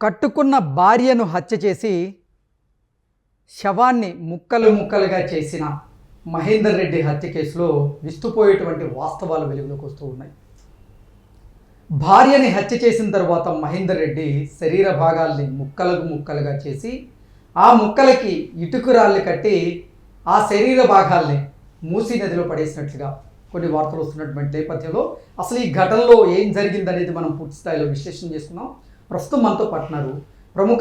కట్టుకున్న భార్యను హత్య చేసి శవాన్ని ముక్కలు ముక్కలుగా చేసిన మహేందర్ రెడ్డి హత్య కేసులో విస్తుపోయేటువంటి వాస్తవాలు వెలుగులోకి వస్తూ ఉన్నాయి. భార్యని హత్య చేసిన తర్వాత మహేందర్ రెడ్డి శరీర భాగాల్ని ముక్కలకు ముక్కలుగా చేసి ఆ ముక్కలకి ఇటుకురాళ్ళు కట్టి ఆ శరీర భాగాల్ని మూసీ నదిలో పడేసినట్లుగా కొన్ని వార్తలు వస్తున్నటువంటి నేపథ్యంలో అసలు ఈ ఘటనలో ఏం జరిగిందనేది మనం పూర్తి స్థాయిలో విశ్లేషణ చేసుకున్నాం. ప్రస్తుతం మనతో పాటున్నారు ప్రముఖ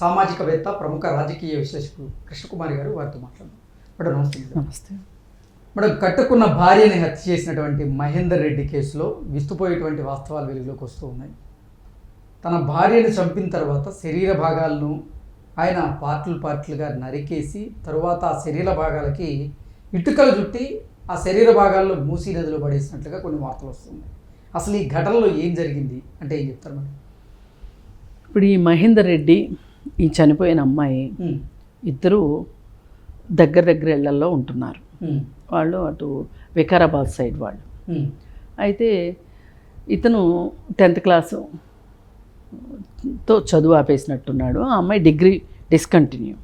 సామాజికవేత్త ప్రముఖ రాజకీయ విశ్లేషకులు కృష్ణకుమారి గారు. వారితో మాట్లాడుతున్నాం మేడం నమస్తే. నమస్తే. మేడం కట్టుకున్న భార్యని హత్య చేసినటువంటి మహేందర్ రెడ్డి కేసులో విస్తుపోయేటువంటి వాస్తవాలు వెలుగులోకి వస్తూ ఉన్నాయి. తన భార్యను చంపిన తర్వాత శరీర భాగాలను ఆయన పార్ట్లు పార్ట్లుగా నరికేసి తరువాత ఆ శరీర భాగాలకి ఇటుకలు చుట్టి ఆ శరీర భాగాల్లో మూసీ నదిలో పడేసినట్లుగా కొన్ని వార్తలు వస్తున్నాయి. అసలు ఈ ఘటనలో ఏం జరిగింది? అంటే ఏం చెప్తారు మేడం? ఇప్పుడు ఈ మహేందర్ రెడ్డి ఈ చనిపోయిన అమ్మాయి ఇద్దరు దగ్గర దగ్గర ఇళ్ళల్లో ఉంటున్నారు. వాళ్ళు అటు వికారాబాద్ సైడ్ వాళ్ళు. అయితే ఇతను టెన్త్ క్లాసు తో చదువు ఆపేసినట్టున్నాడు. ఆ అమ్మాయి డిగ్రీ డిస్కంటిన్యూ.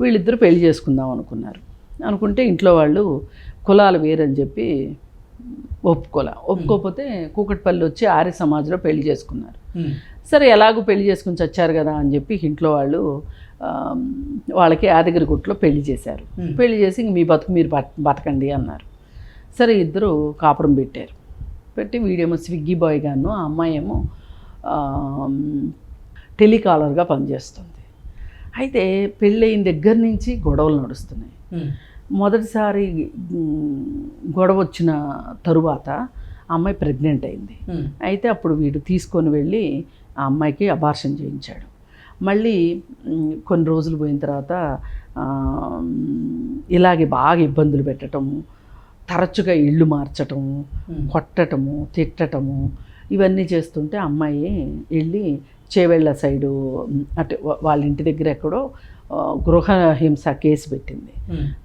వీళ్ళిద్దరూ పెళ్ళి చేసుకుందాం అనుకున్నారు. అనుకుంటే ఇంట్లో వాళ్ళు కులాలు వేరని చెప్పి ఒప్పుకోలే. ఒప్పుకోకపోతే కూకట్పల్లి వచ్చి ఆర్య సమాజ్లో పెళ్ళి చేసుకున్నారు. సరే ఎలాగో పెళ్ళి చేసుకుని చచ్చారు కదా అని చెప్పి ఇంట్లో వాళ్ళు వాళ్ళకి యాదగిరిగుట్లో పెళ్ళి చేశారు. పెళ్ళి చేసి ఇంక మీ బతుకు మీరు బత- బతకండి అన్నారు. సరే ఇద్దరు కాపురం పెట్టారు. పెట్టి వీడేమో స్విగ్గీ బాయ్ గాను ఆ అమ్మాయి ఏమో టెలికాలర్గా పనిచేస్తుంది. అయితే పెళ్ళయిన దగ్గర నుంచి గొడవలు నడుస్తున్నాయి. మొదటిసారి గొడవ వచ్చిన తరువాత అమ్మాయి ప్రెగ్నెంట్ అయింది. అయితే అప్పుడు వీడు తీసుకొని వెళ్ళి ఆ అమ్మాయికి అబార్షన్ చేయించాడు. మళ్ళీ కొన్ని రోజులు పోయిన తర్వాత ఇలాగే బాగా ఇబ్బందులు పెట్టటము తరచుగా ఇళ్ళు మార్చటము కొట్టటము తిట్టటము ఇవన్నీ చేస్తుంటే అమ్మాయి వెళ్ళి చేవెళ్ళ సైడు అటు వాళ్ళ ఇంటి దగ్గర ఎక్కడో ఆ, గృహ హింస కేసు పెట్టింది.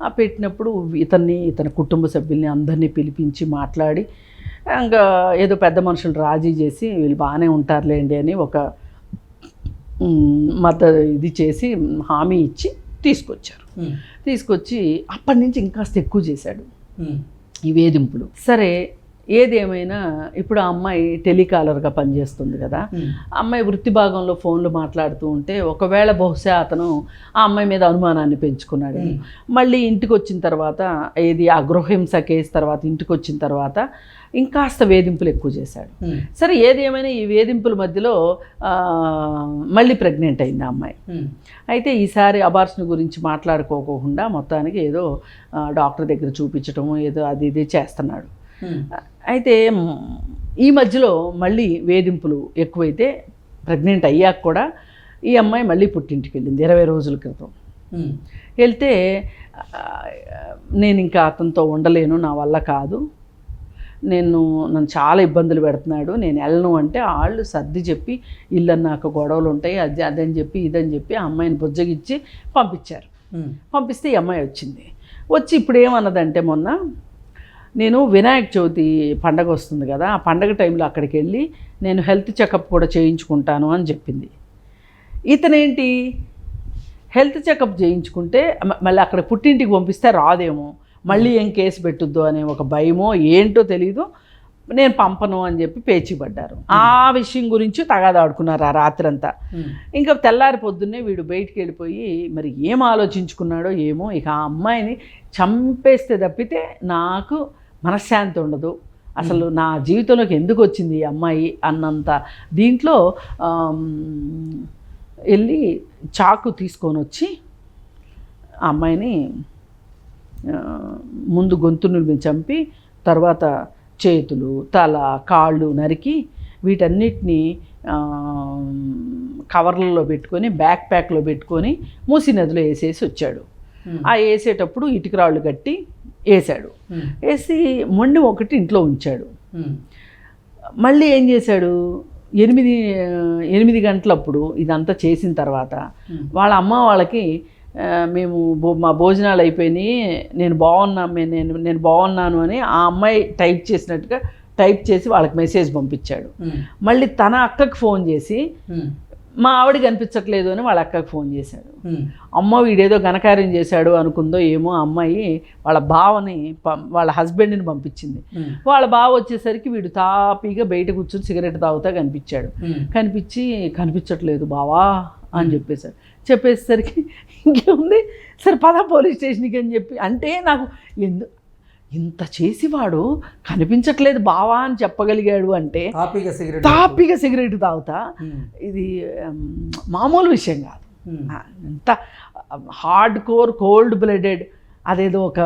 ఆ పెట్టినప్పుడు ఇతన్ని ఇతని కుటుంబ సభ్యుల్ని అందరినీ పిలిపించి మాట్లాడి ఇంకా ఏదో పెద్ద మనుషులు రాజీ చేసి వీళ్ళు బాగానే ఉంటారులేండి అని ఒక మత ఇది చేసి హామీ ఇచ్చి తీసుకొచ్చారు. తీసుకొచ్చి అప్పటి నుంచి ఇంకాస్త ఎక్కువ చేశాడు. ఈ వేధింపులు. సరే ఏదేమైనా ఇప్పుడు ఆ అమ్మాయి టెలికాలర్గా పనిచేస్తుంది కదా అమ్మాయి వృత్తి భాగంలో ఫోన్లు మాట్లాడుతూ ఉంటే ఒకవేళ బహుశా అతను ఆ అమ్మాయి మీద అనుమానాన్ని పెంచుకున్నాడు. మళ్ళీ ఇంటికి వచ్చిన తర్వాత ఏది ఆ గృహహింస కేసు తర్వాత ఇంటికి వచ్చిన తర్వాత ఇంకాస్త వేధింపులు ఎక్కువ చేశాడు. సరే ఏది ఏమైనా ఈ వేధింపుల మధ్యలో మళ్ళీ ప్రెగ్నెంట్ అయింది ఆ అమ్మాయి. అయితే ఈసారి అబార్షన్ గురించి మాట్లాడుకోకుండా మొత్తానికి ఏదో డాక్టర్ దగ్గర చూపించటము ఏదో అది ఇది చేస్తున్నాడు. అయితే ఈ మధ్యలో మళ్ళీ వేధింపులు ఎక్కువైతే ప్రెగ్నెంట్ అయ్యాక కూడా ఈ అమ్మాయి మళ్ళీ పుట్టింటికి వెళ్ళింది ఇరవై రోజుల క్రితం. వెళ్తే నేను ఇంకా అతనితో ఉండలేను నా వల్ల కాదు. నేను నన్ను చాలా ఇబ్బందులు పెడుతున్నాడు. నేను వెళ్ళను అంటే వాళ్ళు సర్ది చెప్పి ఇల్లు నాకు గొడవలు ఉంటాయి అది అదని చెప్పి ఇదని చెప్పి ఆ అమ్మాయిని బుజ్జగిచ్చి పంపించారు. పంపిస్తే ఈ అమ్మాయి వచ్చింది. వచ్చి ఇప్పుడు ఏమన్నదంటే మొన్న నేను వినాయక చవితి పండగ వస్తుంది కదా ఆ పండగ టైంలో అక్కడికి వెళ్ళి నేను హెల్త్ చెకప్ కూడా చేయించుకుంటాను అని చెప్పింది. ఇతనేంటి? హెల్త్ చెకప్ చేయించుకుంటే మళ్ళీ అక్కడ పుట్టింటికి పంపిస్తే రాదేమో. మళ్ళీ ఏం కేసు పెట్టుద్దో అనే ఒక భయమో ఏంటో తెలీదు. నేను పంపను అని చెప్పి పేచి పడ్డారు ఆ విషయం గురించి తగాదాడుకున్నారు ఆ రాత్రంతా. ఇంకా తెల్లారి పొద్దున్నే వీడు బయటికి వెళ్ళిపోయి మరి ఏం ఆలోచించుకున్నాడో ఏమో ఇక ఆ అమ్మాయిని చంపేస్తే తప్పితే నాకు మనశ్శాంతి ఉండదు. అసలు నా జీవితంలోకి ఎందుకు వచ్చింది ఈ అమ్మాయి అన్నంత దీంట్లో వెళ్ళి చాకు తీసుకొని వచ్చి ఆ అమ్మాయిని ముందు గొంతును చంపి తర్వాత చేతులు తల కాళ్ళు నరికి వీటన్నిటిని కవర్లలో పెట్టుకొని బ్యాక్ ప్యాక్లో పెట్టుకొని మూసి నదిలో వేసేసి వచ్చాడు. ఆ వేసేటప్పుడు ఇటుక రాళ్ళు కట్టి వేసాడు వేసి మొండి ఒకటి ఇంట్లో ఉంచాడు. మళ్ళీ ఏం చేశాడు? ఎనిమిది ఎనిమిది గంటలప్పుడు ఇదంతా చేసిన తర్వాత వాళ్ళ అమ్మ వాళ్ళకి మేము మా భోజనాలు అయిపోయినాయి నేను బాగున్నా నేను నేను బాగున్నాను అని ఆ అమ్మాయి టైప్ చేసినట్టుగా టైప్ చేసి వాళ్ళకి మెసేజ్ పంపించాడు. మళ్ళీ తన అక్కకి ఫోన్ చేసి మా ఆవిడ కనిపించట్లేదు అని వాళ్ళ అక్కకి ఫోన్ చేశాడు. అమ్మ వీడేదో ఘనకార్యం చేశాడు అనుకుందో ఏమో అమ్మాయి వాళ్ళ బావని పం- వాళ్ళ హస్బెండ్ని పంపించింది. వాళ్ళ బావ వచ్చేసరికి వీడు తాపీగా బయట కూర్చొని సిగరెట్ తాగుతా కనిపించాడు. కనిపించి కనిపించట్లేదు బావా అని చెప్పేశారు చెప్పేసరికి ఇంకేముంది? సరే పద పోలీస్ స్టేషన్కి అని చెప్పి అంటే నాకు ఎందు ఇంత చేసివాడు కనిపించట్లేదు బావా అని చెప్పగలిగాడు అంటే తాపీగా సిగరెట్ తాపిగా సిగరెట్ తాగుతా. ఇది మామూలు విషయం కాదు. ఎంత హార్డ్ కోర్ కోల్డ్ బ్లడెడ్ అదేదో ఒక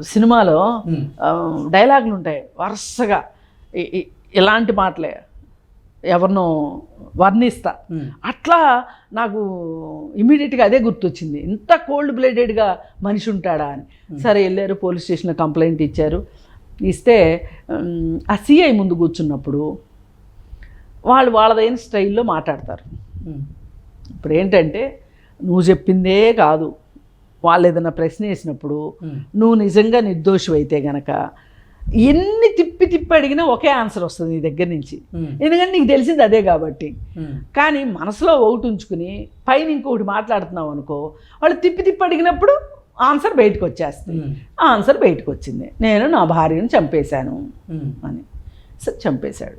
సినిమాలో డైలాగులు ఉంటాయి వరుసగా. ఇలాంటి మాటలే. ఎవరినో వర్ణిస్తా. అట్లా నాకు ఇమీడియట్గా అదే గుర్తొచ్చింది. ఇంత కోల్డ్ బ్లడెడ్గా మనిషి ఉంటాడా అని. సరే వెళ్ళారు పోలీస్ స్టేషన్లో కంప్లైంట్ ఇచ్చారు. ఇస్తే ఆ సిఐ ముందు కూర్చున్నప్పుడు వాళ్ళు వాళ్ళదైన స్టైల్లో మాట్లాడతారు. ఇప్పుడు ఏంటంటే నువ్వు చెప్పిందే కాదు. వాళ్ళు ఏదైనా ప్రశ్న వేసినప్పుడు నువ్వు నిజంగా నిర్దోషి అయితే గనక ఎన్ని తిప్పి తిప్పి అడిగినా ఒకే ఆన్సర్ వస్తుంది నీ దగ్గర నుంచి. ఉమ్, ఎందుకంటే నీకు తెలిసింది అదే కాబట్టి. ఉమ్, కానీ మనసులో ఒకటి ఉంచుకుని పైన ఇంకొకటి మాట్లాడుతున్నావు అనుకో వాళ్ళు తిప్పి తిప్పి అడిగినప్పుడు ఆన్సర్ బయటకు వచ్చేస్తుంది. ఆ ఆన్సర్ బయటకు వచ్చింది. నేను నా భార్యను చంపేశాను అని. సరే చంపేశాడు.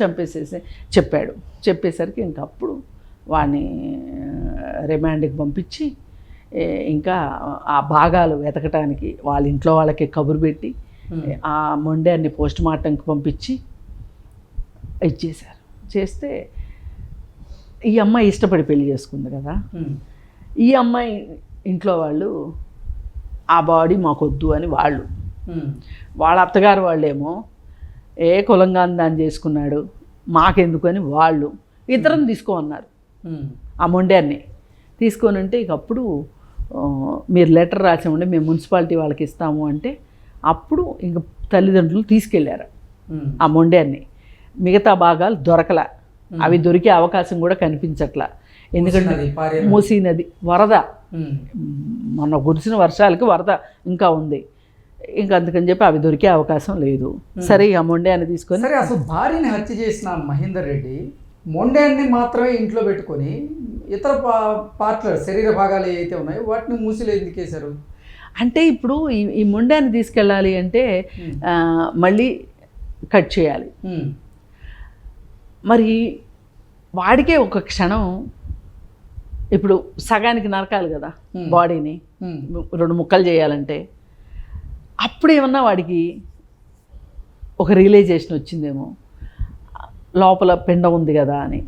చంపేసేసి చెప్పాడు. చెప్పేసరికి ఇంకప్పుడు వాడిని రిమాండ్కి పంపించి ఇంకా ఆ భాగాలు వెతకటానికి వాళ్ళ ఇంట్లో వాళ్ళకి కబురు పెట్టి ఆ మొండాన్ని పోస్ట్ మార్టంకి పంపించి ఇచ్చేశారు చేస్తే ఈ అమ్మాయి ఇష్టపడి పెళ్ళి చేసుకుంది కదా. ఈ అమ్మాయి ఇంట్లో వాళ్ళు ఆ బాడీ మాకొద్దు అని వాళ్ళు. వాళ్ళ అత్తగారు వాళ్ళేమో ఏ కులంగా దాన్ని చేసుకున్నాడు? మాకెందుకు? అని వాళ్ళు ఇతరం తీసుకో అన్నారు. ఆ మొండాన్ని తీసుకొని అంటే ఇక అప్పుడు ఆ, మీరు లెటర్ రాసామండి మేము మున్సిపాలిటీ వాళ్ళకి ఇస్తాము అంటే అప్పుడు ఇంక తల్లిదండ్రులు తీసుకెళ్ళారు ఉమ్, ఆ మొండాన్ని మిగతా భాగాలు దొరకలా. అవి దొరికే అవకాశం కూడా కనిపించట్లా. ఎందుకంటే మూసీ నది, వరద. మొన్న కురిసిన వర్షాలకి వరద ఇంకా ఉంది. ఇంకా అందుకని చెప్పి అవి దొరికే అవకాశం లేదు. సరే ఇక మొండాన్ని తీసుకొని సరే అసలు భార్యని హత్య చేసిన మహేందర్ రెడ్డి మొండాన్ని మాత్రమే ఇంట్లో పెట్టుకొని ఇతర పా పార్ట్ల శరీర భాగాలు ఏవైతే ఉన్నాయో వాటిని మూసిలో ఎందుకు వేశారు? అంటే ఇప్పుడు ఈ ఈ మొండాన్ని తీసుకెళ్ళాలి అంటే మళ్ళీ కట్ చేయాలి. మరి వాడికే ఒక క్షణం ఇప్పుడు సగానికి నరకాలి కదా. బాడీని రెండు ముక్కలు చేయాలంటే అప్పుడు ఏమన్నా వాడికి ఒక రియలైజేషన్ వచ్చిందేమో లోపల పిండం ఉంది కదా అని.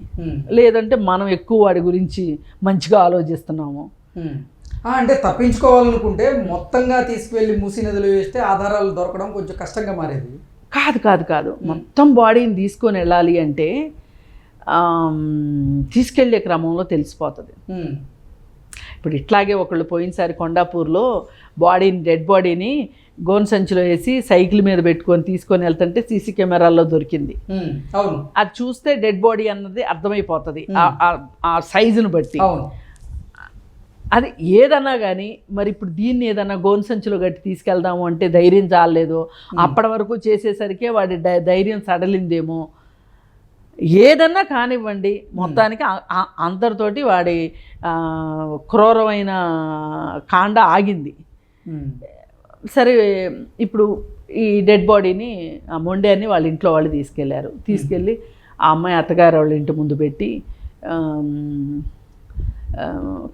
లేదంటే మనం ఎక్కువ వాడి గురించి మంచిగా ఆలోచిస్తున్నాము. అంటే తప్పించుకోవాలనుకుంటే మొత్తంగా తీసుకువెళ్ళి మూసీ నదిలో వేస్తే ఆధారాలు దొరకడం కొంచెం కష్టంగా మారేది. కాదు కాదు కాదు. మొత్తం బాడీని తీసుకొని వెళ్ళాలి అంటే తీసుకెళ్ళే క్రమంలో తెలిసిపోతుంది. ఇప్పుడు ఇట్లాగే ఒకళ్ళు పోయినసారి కొండాపూర్లో బాడీని డెడ్ బాడీని గోన్ సంచిలో వేసి సైకిల్ మీద పెట్టుకొని తీసుకొని వెళ్తుంటే సీసీ కెమెరాల్లో దొరికింది. అవును. అది చూస్తే డెడ్ బాడీ అన్నది అర్థమైపోతుంది. ఆ- సైజును బట్టి. అది ఏదన్నా కానీ మరి ఇప్పుడు దీన్ని ఏదన్నా గోన్ సంచిలో గట్టి తీసుకెళ్దాము అంటే ధైర్యం చాలలేదు. అప్పటి వరకు చేసేసరికి వాడి ధైర్యం సడలిందేమో. ఏదన్నా కానివ్వండి మొత్తానికి అందరితోటి వాడి క్రూరమైన కాండ ఆగింది. సరే ఇప్పుడు ఈ డెడ్ బాడీని ఆ మొండాన్ని వాళ్ళ ఇంట్లో వాళ్ళు తీసుకెళ్ళారు. తీసుకెళ్ళి ఆ అమ్మాయి అత్తగారు వాళ్ళ ఇంటి ముందు పెట్టి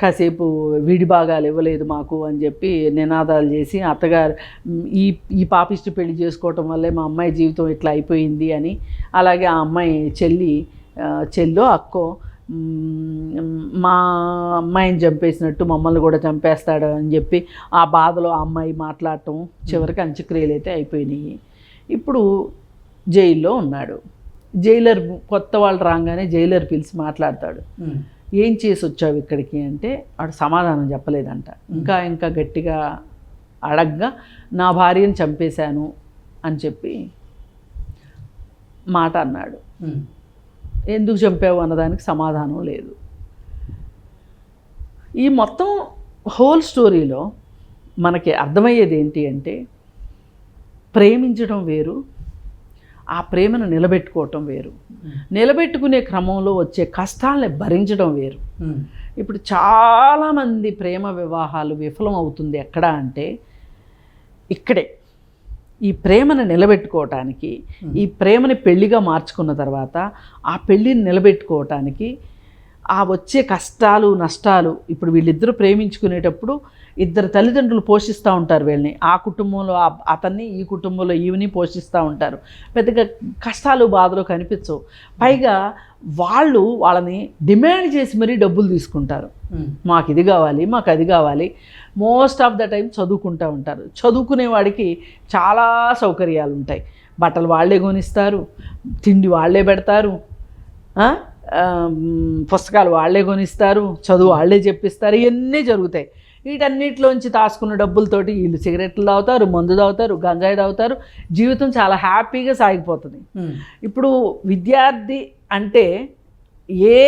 కాసేపు వీడి భాగాలు ఇవ్వలేదు మాకు అని చెప్పి నినాదాలు చేసి అత్తగారు "మ్, ఈ ఈ పాపిష్టి పెళ్ళి చేసుకోవటం వల్లే మా అమ్మాయి జీవితం ఇట్లా అయిపోయింది అని అలాగే ఆ అమ్మాయి చెల్లి చెల్లో అక్కో మ్, అమ్మాయిని చంపేసినట్టు మమ్మల్ని కూడా చంపేస్తాడు అని చెప్పి ఆ బాధలో ఆ అమ్మాయి మాట్లాడటం చివరికి అంత్యక్రియలు అయితే అయిపోయినాయి. ఇప్పుడు జైల్లో ఉన్నాడు. జైలర్ కొత్త వాళ్ళు రాగానే జైలర్ పిలిచి మాట్లాడతాడు. ఏం చేసి వచ్చావు ఇక్కడికి అంటే వాడు సమాధానం చెప్పలేదంట. ఇంకా ఇంకా గట్టిగా అడగ్గా నా భార్యను చంపేశాను అని చెప్పి మాట అన్నాడు. ఎందుకు చంపావు? అన్నదానికి సమాధానం లేదు. ఈ మొత్తం హోల్ స్టోరీలో మనకి అర్థమయ్యేది ఏంటి అంటే ప్రేమించడం వేరు ఆ ప్రేమను నిలబెట్టుకోవటం వేరు. నిలబెట్టుకునే క్రమంలో వచ్చే కష్టాలని భరించడం వేరు. ఇప్పుడు చాలామంది ప్రేమ వివాహాలు విఫలం అవుతుంది ఎక్కడ అంటే ఇక్కడే. ఈ ప్రేమను నిలబెట్టుకోవటానికి ఈ ప్రేమని పెళ్ళిగా మార్చుకున్న తర్వాత ఆ పెళ్ళిని నిలబెట్టుకోవటానికి ఆ వచ్చే కష్టాలు నష్టాలు ఇప్పుడు వీళ్ళిద్దరూ ప్రేమించుకునేటప్పుడు ఇద్దరు తల్లిదండ్రులు పోషిస్తూ ఉంటారు వీళ్ళని. ఆ కుటుంబంలో అతన్ని ఈ కుటుంబంలో ఈవిని పోషిస్తూ ఉంటారు. పెద్దగా కష్టాలు బాధలు కనిపించవు. పైగా వాళ్ళు వాళ్ళని డిమాండ్ చేసి మరీ డబ్బులు తీసుకుంటారు. మాకు ఇది కావాలి మాకు అది కావాలి. మోస్ట్ ఆఫ్ ద టైం చదువుకుంటూ ఉంటారు. చదువుకునే వాడికి చాలా సౌకర్యాలు ఉంటాయి. బట్టలు వాళ్ళే కొనిస్తారు తిండి వాళ్ళే పెడతారు పుస్తకాలు వాళ్ళే కొనిస్తారు చదువు వాళ్ళే చెప్పిస్తారు ఇవన్నీ జరుగుతాయి. వీటన్నిటిలోంచి దాచుకున్న డబ్బులతోటి వీళ్ళు సిగరెట్లు తాగుతారు మందు తాగుతారు గంజాయి తాగుతారు. జీవితం చాలా హ్యాపీగా సాగిపోతుంది. ఉమ్, ఇప్పుడు విద్యార్థి అంటే ఏ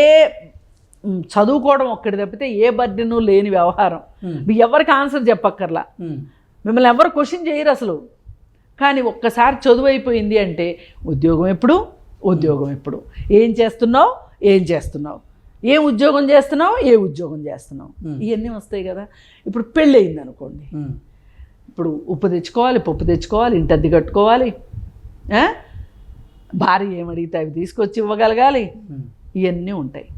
చదువుకోవడం ఒక్కటి తప్పితే ఏ బర్డెను లేని వ్యవహారం. ఉమ్, మీ ఎవరికి ఆన్సర్ చెప్పక్కర్లా. ఉమ్, మిమ్మల్ని ఎవరు క్వశ్చన్ చేయరు అసలు. కానీ ఒక్కసారి చదువు అయిపోయింది అంటే ఉద్యోగం ఎప్పుడు? ఉద్యోగం ఎప్పుడు? ఏం చేస్తున్నావు? ఏం చేస్తున్నావు? ఏం ఉద్యోగం చేస్తున్నావు? ఏ ఉద్యోగం చేస్తున్నావు. ఇవన్నీ వస్తాయి కదా. ఇప్పుడు పెళ్ళి అయింది అనుకోండి ఇప్పుడు ఉప్పు తెచ్చుకోవాలి పప్పు తెచ్చుకోవాలి ఇంటి అద్దె కట్టుకోవాలి? భార్య ఏమడిగితే అవి తీసుకొచ్చి ఇవ్వగలగాలి. ఇవన్నీ ఉంటాయి.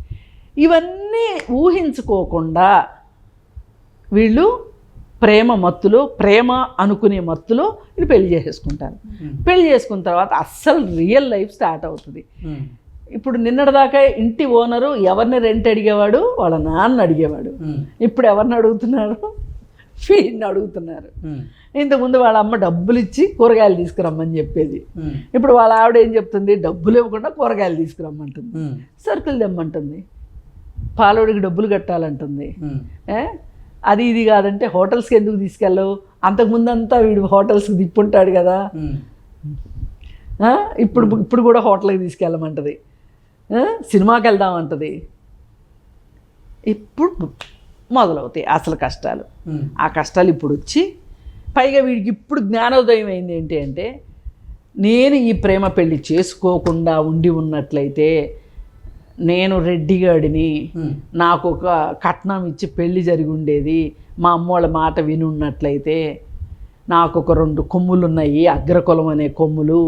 ఇవన్నీ ఊహించుకోకుండా వీళ్ళు ప్రేమ మత్తులో ప్రేమ అనుకునే మత్తులో వీళ్ళు పెళ్ళి చేసేసుకుంటారు. పెళ్ళి చేసుకున్న తర్వాత అస్సలు రియల్ లైఫ్ స్టార్ట్ అవుతుంది. ఇప్పుడు నిన్నటిదాకా ఇంటి ఓనరు ఎవరిని రెంట్ అడిగేవాడు? వాళ్ళ నాన్న అడిగేవాడు. ఇప్పుడు ఎవరిని అడుగుతున్నారు? ఫీని అడుగుతున్నారు. ఇంతకుముందు వాళ్ళ అమ్మ డబ్బులు ఇచ్చి కూరగాయలు తీసుకురమ్మని చెప్పేది. ఇప్పుడు వాళ్ళ ఆవిడ ఏం చెప్తుంది? డబ్బులు ఇవ్వకుండా కూరగాయలు తీసుకురమ్మంటుంది. సరుకులు తెమ్మంటుంది. పాలోడికి డబ్బులు కట్టాలంటుంది? అది ఇది కాదంటే హోటల్స్కి ఎందుకు తీసుకెళ్ళవు? అంతకుముందు అంతా వీడు హోటల్స్కి తిప్పుంటాడు కదా? ఇప్పుడు ఇప్పుడు కూడా హోటల్కి తీసుకెళ్ళమంటది. సినిమాకి వెళ్దామంటది ఇప్పుడు మొదలవుతాయి అసలు కష్టాలు. ఆ కష్టాలు ఇప్పుడు వచ్చి పైగా వీడికి ఇప్పుడు జ్ఞానోదయం అయింది ఏంటి అంటే నేను ఈ ప్రేమ పెళ్ళి చేసుకోకుండా ఉండి ఉన్నట్లయితే నేను రెడ్డిగాడిని నాకు ఒక కట్నం ఇచ్చి పెళ్ళి జరిగి ఉండేది మా అమ్మోళ్ళ మాట విని ఉన్నట్లయితే నాకు ఒక రెండు కొమ్ములు ఉన్నాయి అగ్రకులం అనే కొమ్ములు.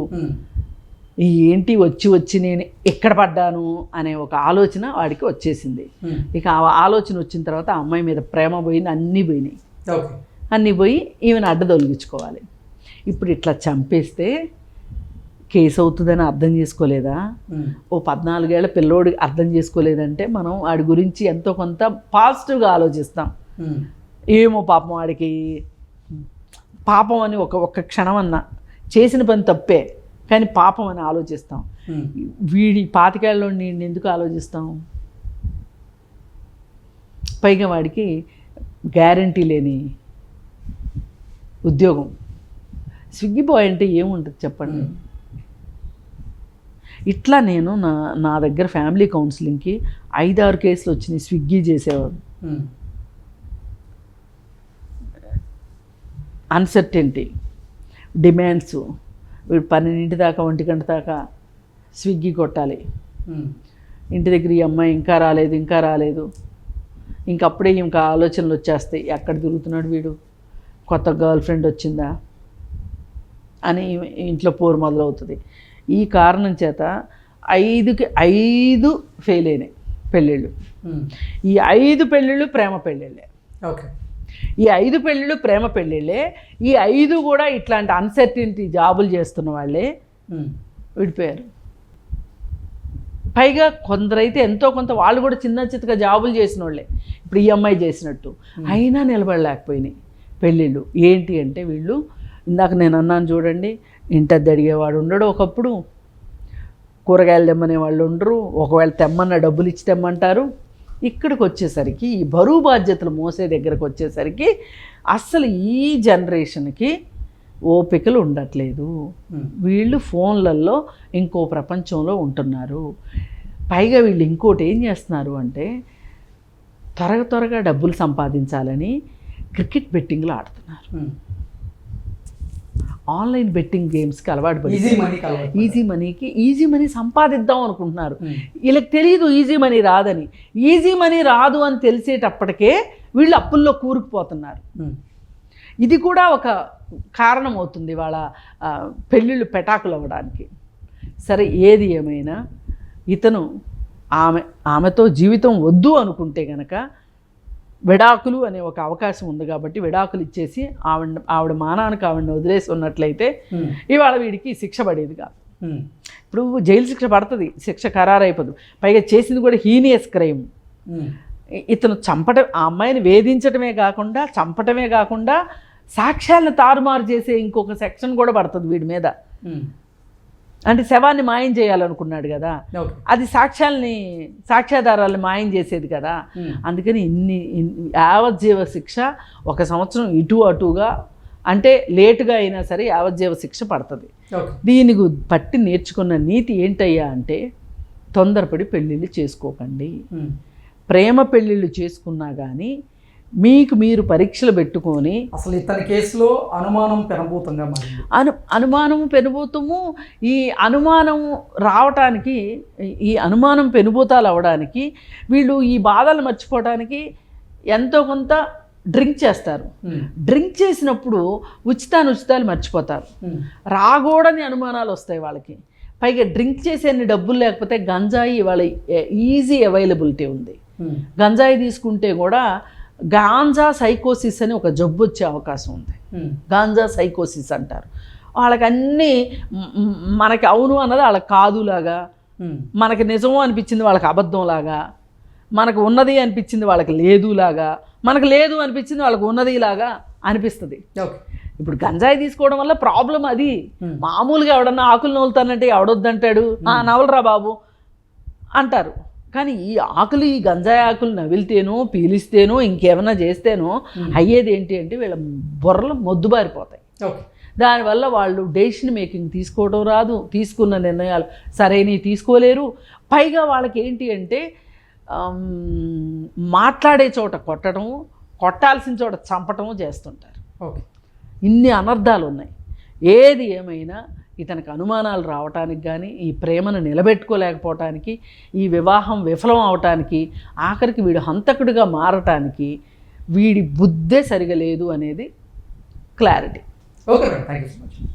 ఏంటి వచ్చి వచ్చి నేను ఎక్కడ పడ్డాను అనే ఒక ఆలోచన వాడికి వచ్చేసింది. ఇక ఆ ఆలోచన వచ్చిన తర్వాత ఆ అమ్మాయి మీద ప్రేమ పోయింది అన్నీ పోయినాయి. అన్నీ పోయి ఈమెను అడ్డ తొలగించుకోవాలి. ఇప్పుడు ఇట్లా చంపేస్తే కేసు అవుతుందని అర్థం చేసుకోలేదా? ఓ పద్నాలుగేళ్ళ పిల్లోడు అర్థం చేసుకోలేదంటే మనం వాడి గురించి ఎంతో కొంత పాజిటివ్గా ఆలోచిస్తాం. ఏమో పాపం వాడికి పాపం అని ఒక ఒక్క క్షణం అన్నా. చేసిన పని తప్పే. కానీ పాపం అని ఆలోచిస్తాం. వీడి పాతికేళ్ళలో నేను ఎందుకు ఆలోచిస్తాం? పైగా వాడికి గ్యారంటీ లేని ఉద్యోగం. స్విగ్గీ బాయ్ అంటే ఏముంటుంది చెప్పండి. ఇట్లా నేను నా నా దగ్గర ఫ్యామిలీ కౌన్సిలింగ్కి ఐదారు కేసులు వచ్చినాయి స్విగ్గీ చేసేవాడు. Uncertainty demands. పన్నెండింటి దాకా ఒంటి గంట దాకా స్విగ్గీ కొట్టాలి. ఇంటి దగ్గర ఈ అమ్మాయి ఇంకా రాలేదు ఇంకా రాలేదు. ఇంకప్పుడే ఇంకా ఆలోచనలు వచ్చేస్తాయి. ఎక్కడ తిరుగుతున్నాడు వీడు? కొత్త గర్ల్ ఫ్రెండ్ వచ్చిందా? అని ఇంట్లో పోరు మొదలవుతుంది. ఈ కారణం చేత ఐదుకి ఐదు ఫెయిల్ అయినాయి పెళ్ళిళ్ళు. ఈ ఐదు పెళ్ళిళ్ళు ప్రేమ పెళ్ళిళ్ళే. ఓకే. ఈ ఐదు పెళ్ళిళ్ళు ప్రేమ పెళ్ళిళ్ళే. ఈ ఐదు కూడా ఇట్లాంటి అన్సర్టినిటీ జాబులు చేస్తున్న వాళ్ళే విడిపోయారు. పైగా కొందరైతే ఎంతో కొంత వాళ్ళు కూడా చిన్న చిత్తగా జాబులు చేసిన వాళ్ళే. ఇప్పుడు ఈ అమ్మాయి చేసినట్టు. అయినా నిలబడలేకపోయినాయి పెళ్ళిళ్ళు. ఏంటి అంటే వీళ్ళు ఇందాక నేను అన్నాను చూడండి ఇంటద్ది అడిగేవాడు ఉండడు ఒకప్పుడు. కూరగాయలు తెమ్మనే వాళ్ళు ఉండరు. ఒకవేళ తెమ్మన్న డబ్బులు ఇచ్చి తెమ్మంటారు. ఇక్కడికి వచ్చేసరికి ఈ బరువు బాధ్యతలు మోసే దగ్గరకు వచ్చేసరికి అస్సలు ఈ జనరేషన్కి ఓపికలు ఉండట్లేదు. వీళ్ళు ఫోన్లలో ఇంకో ప్రపంచంలో ఉంటున్నారు. పైగా వీళ్ళు ఇంకోటి ఏం చేస్తున్నారు అంటే త్వరగా త్వరగా డబ్బులు సంపాదించాలని క్రికెట్ బెట్టింగ్లు ఆడుతున్నారు. ఆన్లైన్ బెట్టింగ్ గేమ్స్కి అలవాటు పడి ఈజీ మనీ ఈజీ మనీకి ఈజీ మనీ సంపాదిద్దాం అనుకుంటున్నారు. ఉమ్. వీళ్ళకి తెలియదు ఈజీ మనీ రాదని. ఈజీ మనీ రాదు అని తెలిసేటప్పటికే వీళ్ళు అప్పుల్లో కూరుకుపోతున్నారు. ఉమ్. ఇది కూడా ఒక కారణం అవుతుంది వాళ్ళ పెళ్ళిళ్ళు పెటాకులు అవ్వడానికి. సరే ఏది ఏమైనా ఇతను ఆమె ఆమెతో జీవితం వద్దు అనుకుంటే గనక విడాకులు అనే ఒక అవకాశం ఉంది కాబట్టి విడాకులు ఇచ్చేసి ఆవిడ ఆవిడ మానానికి ఆవిడని వదిలేసి ఉన్నట్లయితే. ఇవాళ వీడికి శిక్ష పడేది కాదు. ఇప్పుడు జైలు శిక్ష పడుతుంది శిక్ష ఖరారైపోదు పైగా చేసింది కూడా హీనియస్ క్రైమ్. ఇతను చంపటం ఆ అమ్మాయిని వేధించటమే కాకుండా చంపటమే కాకుండా సాక్ష్యాలను తారుమారు చేసే ఇంకొక సెక్షన్ కూడా పడుతుంది వీడి మీద. అంటే శవాన్ని మాయం చేయాలనుకున్నాడు కదా. అది సాక్ష్యాల్ని సాక్ష్యాధారాలను మాయం చేసేది కదా. అందుకని ఇన్ని యావజ్జీవ శిక్ష ఒక సంవత్సరం ఇటు అటుగా అంటే లేటుగా అయినా సరే యావజ్జీవ శిక్ష పడుతుంది. దీనికి పట్టి నేర్చుకున్న నీతి ఏంటయ్యా అంటే తొందరపడి పెళ్ళిళ్ళు చేసుకోకండి. ప్రేమ పెళ్ళిళ్ళు చేసుకున్నా కానీ మీకు మీరు పరీక్షలు పెట్టుకొని అసలు ఇతని కేసులో అనుమానం పెనభూతంగా మారింది అను అనుమానము పెనుభూతము ఈ అనుమానం రావటానికి ఈ అనుమానం పెనుభూతాలు అవడానికి వీళ్ళు ఈ బాధలు మర్చిపోవడానికి ఎంతో కొంత డ్రింక్ చేస్తారు. డ్రింక్ చేసినప్పుడు ఉచితాను ఉచితాలు మర్చిపోతారు. రాకూడని అనుమానాలు వస్తాయి వాళ్ళకి పైగా డ్రింక్ చేసే అన్ని డబ్బులు లేకపోతే గంజాయి వాళ్ళ ఈజీ అవైలబిలిటీ ఉంది. గంజాయి తీసుకుంటే కూడా గాంజా సైకోసిస్ అని ఒక జబ్బు వచ్చే అవకాశం ఉంది. గాంజా సైకోసిస్ అంటారు. వాళ్ళకి అన్నీ మనకి అవును అన్నది వాళ్ళకి కాదులాగా. మనకి నిజము అనిపించింది వాళ్ళకి అబద్ధంలాగా మనకు ఉన్నది అనిపించింది వాళ్ళకి లేదులాగా మనకు లేదు అనిపించింది వాళ్ళకి ఉన్నది లాగా అనిపిస్తుంది. ఓకే. ఇప్పుడు గంజాయి తీసుకోవడం వల్ల ప్రాబ్లం అది. మామూలుగా ఎవడన్నా ఆకులు నవ్వుతానంటే ఎవడొద్దంటాడు? నవలరా బాబు? అంటారు. కానీ ఈ ఆకులు ఈ గంజాయి ఆకులు నవిలితేనో పీలిస్తేనో ఇంకేమైనా చేస్తేనో అయ్యేది ఏంటి అంటే వీళ్ళ బుర్రలు మొద్దుబారిపోతాయి. ఓకే. దానివల్ల వాళ్ళు డెసిషన్ మేకింగ్ తీసుకోవడం రాదు తీసుకున్న నిర్ణయాలు సరైనవి తీసుకోలేరు. పైగా వాళ్ళకి ఏంటి అంటే మాట్లాడే చోట కొట్టడం కొట్టాల్సిన చోట చంపటము చేస్తుంటారు. ఓకే. ఇన్ని అనర్థాలు ఉన్నాయి ఏది ఏమైనా ఇతనికి అనుమానాలు రావటానికి కానీ ఈ ప్రేమను నిలబెట్టుకోలేకపోవటానికి ఈ వివాహం విఫలం అవటానికి ఆఖరికి వీడు హంతకుడిగా మారటానికి వీడి బుద్ధే సరిగా లేదు అనేది clarity okay thank you so much